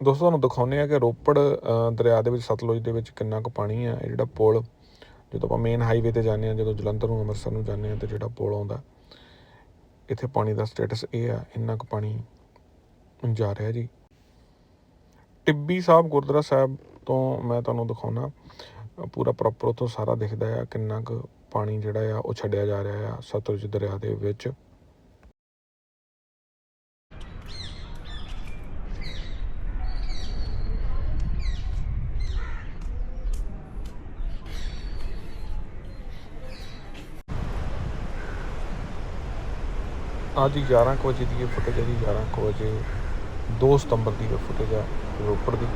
ਦੋਸਤੋ, ਤੁਹਾਨੂੰ ਦਿਖਾਉਂਦੇ ਆ ਕਿ ਰੋਪੜ ਦਰਿਆ ਦੇ ਵਿੱਚ, ਸਤਲੁਜ ਦੇ ਵਿੱਚ ਕਿੰਨਾ ਕੁ ਪਾਣੀ ਆ, ਇਹ ਜਿਹੜਾ ਪੁਲ। ਜਦੋਂ ਆਪਾਂ ਮੇਨ ਹਾਈਵੇ ਤੇ ਜਾਂਦੇ ਆ ਜਦੋਂ ਜਲੰਧਰ ਨੂੰ, ਅੰਮ੍ਰਿਤਸਰ ਨੂੰ ਜਾਂਦੇ ਆ ਤੇ ਜਿਹੜਾ ਪੁਲ ਆਉਂਦਾ, ਇੱਥੇ ਪਾਣੀ ਦਾ ਸਟੇਟਸ ਇਹ ਆ, ਇੰਨਾ ਕੁ ਪਾਣੀ ਜਾ ਰਿਹਾ ਜੀ। ਟਿੱਬੀ ਸਾਹਿਬ, ਗੁਰਦੁਆਰਾ ਸਾਹਿਬ ਤੋਂ ਮੈਂ ਤੁਹਾਨੂੰ ਦਿਖਾਉਣਾ ਪੂਰਾ ਪ੍ਰੋਪਰ ਤੋਂ ਸਾਰਾ ਦਿਖਦਾ ਆ ਕਿੰਨਾ ਕੁ ਪਾਣੀ ਜਿਹੜਾ ਆ, ਉਹ ਛੱਡਿਆ ਜਾ ਰਿਹਾ ਆ, ਸਤਲੁਜ ਦਰਿਆ ਦੇ ਵਿੱਚ। ਅੱਜ 11 ਕੁ ਵਜੇ ਦੀ ਇਹ ਫੁਟੇਜ ਹੈ ਜੀ 11 ਕੁ ਵਜੇ 2 ਸਤੰਬਰ ਦੀ ਇਹ ਫੁਟੇਜ ਆ ਰੋਪੜ ਦੀ।